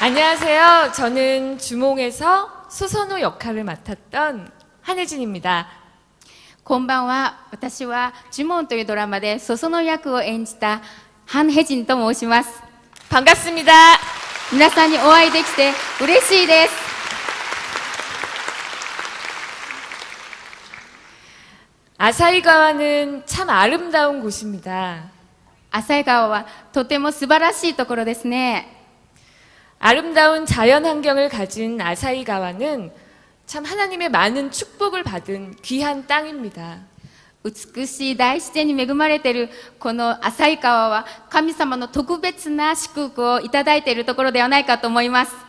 안녕하세요. 저는 주몽에서 소선호 역할을 맡았던 한혜진입니다. こんばんは。私は、呪文というドラマで、ソソの役を演じた、ハン・ヘジンと申します。 반갑습니다. 皆さんにお会いできて嬉しいです。 아사히가와는 참 아름다운 곳입니다. 浅井川はとても素晴らしいところですね。 아름다운 자연 환경을 가진 아사히가와는 참 하나님의 많은 축복을 받은 귀한 땅입니다. 美しい大自然に恵まれているこの浅井川は神様の特別な祝福をいただいているところではないかと思います。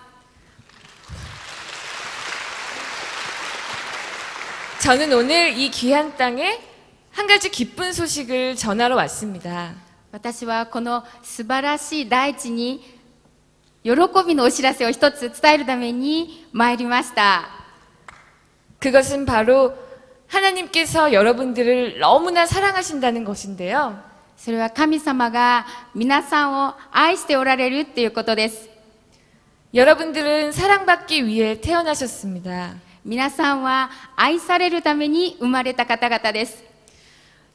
저는 오늘 이 귀한 땅에 한 가지 기쁜 소식을 전하러 왔습니다. 私はこの素晴らしい大地に 喜びのお知らせを一つ伝えるために参りました。 그것은 바로 하나님께서 여러분들을 너무나 사랑하신다는 것인데요. それは神様が皆さんを愛しておられるっていうことです。 여러분들은 사랑받기 위해 태어나셨습니다. 皆さんは愛されるために生まれた方々です。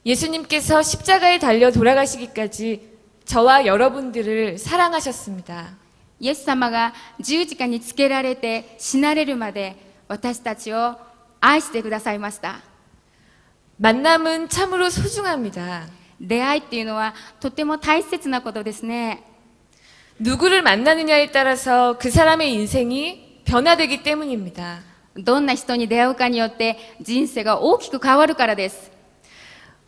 예수님께서 십자가에 달려 돌아가시기까지 저와 여러분들을 사랑하셨습니다. イエス様が十字架につけられて死なれるまで私たちを愛してくださいました。 만남은 참으로 소중합니다. 出会いっていうのはとても大切なことですね。 누구를 만나느냐에 따라서 그 사람의 인생이 변화되기 때문입니다. どんな人に出会うかによって人生が大きく変わるからです。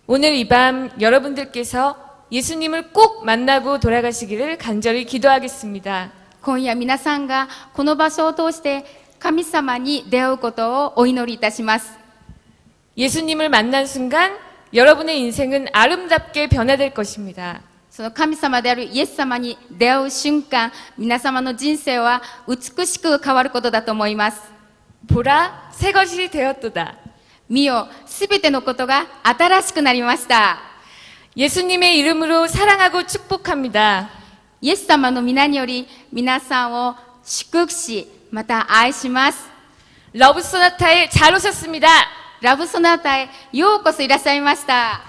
오늘 이 밤 여러분들께서 예수님을 꼭 만나고 돌아가시기를 간절히 기도하겠습니다. 今夜皆さんがこの場所を通して神様に出会うことをお祈りいたします。 예수님을 만난 순간 여러분의 인생은 아름답게 변화될 것입니다. その神様であるイエス様に出会う瞬間、皆様の人生は美しく変わることだと思います。 보라, 새 것이 되었도다. 見よ、すべてのことが新しくなりました。 예수님의 이름으로 사랑하고 축복합니다. イエス様の皆により皆さんを祝福し、また愛します。 러브 소나타에 잘 오셨습니다. ラブソナタへようこそいらっしゃいました。